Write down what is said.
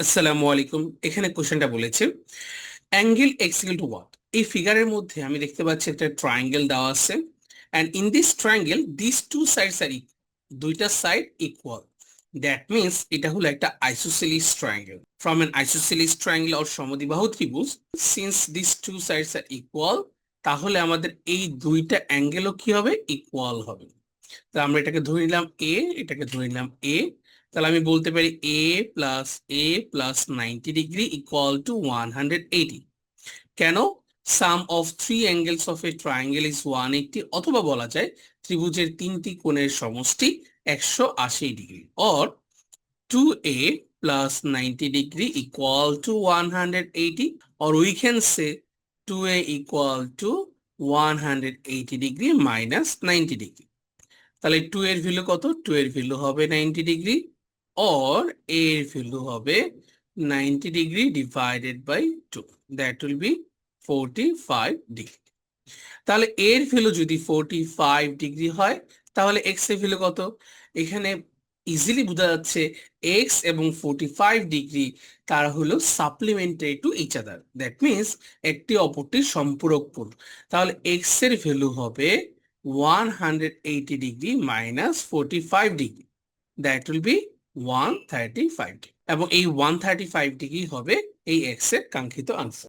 আসসালামু আলাইকুম। এখানে কোশ্চেনটা বলেছে অ্যাঙ্গেল এক্স টু হোয়াট এই ফিগারের মধ্যে আমি দেখতে পাচ্ছি একটা ট্রায়াঙ্গেল দেওয়া আছে and in this triangle this two sides আর দুইটা সাইড ইকুয়াল দ্যাট মিনস এটা হলো একটা isosceles triangle from an isosceles triangle or সমদ্বিবাহু ত্রিভুজ since this two sides are equal তাহলে আমাদের এই দুইটা অ্যাঙ্গেলও কি হবে? ইকুয়াল হবে। তো আমরা এটাকে ধরে নিলাম এ এটাকে ধরে নিলাম এ তাহলে আমি বলতে পারি a plus a plus ninety degree equal to one hundred eighty কেন? Sum of three angles of a triangle is one eighty অথবা বলা যায় ত্রিভুজের তিনটি কোণের সমষ্টি একশো আশি degree or two a plus ninety degree equal to one hundred eighty or we can say two a equal to one hundred eighty degree minus ninety degree তাহলে টু এর ভ্যালু কত? টু এর ভ্যালু হবে ninety degree or a এর value হবে 90 degree divided by 2 that will be 45 degree. তাহলে এর value যদি 45 ডিগ্রি হয়, তাহলে x এর ভ্যালু কত? এখানে ইজিলি বোঝা যাচ্ছে x এবং 45 ডিগ্রি তারা হলো supplementary to each other that means একটি অপরটির সম্পূরকপূর্ণ তাহলে x এর ভ্যালু হবে 180 degree minus 45 degree. That will be one thirty five এবং এই ওয়ান থার্টি ফাইভ ডিগ্রি হবে? এই এক্সের কাঙ্ক্ষিত আনসার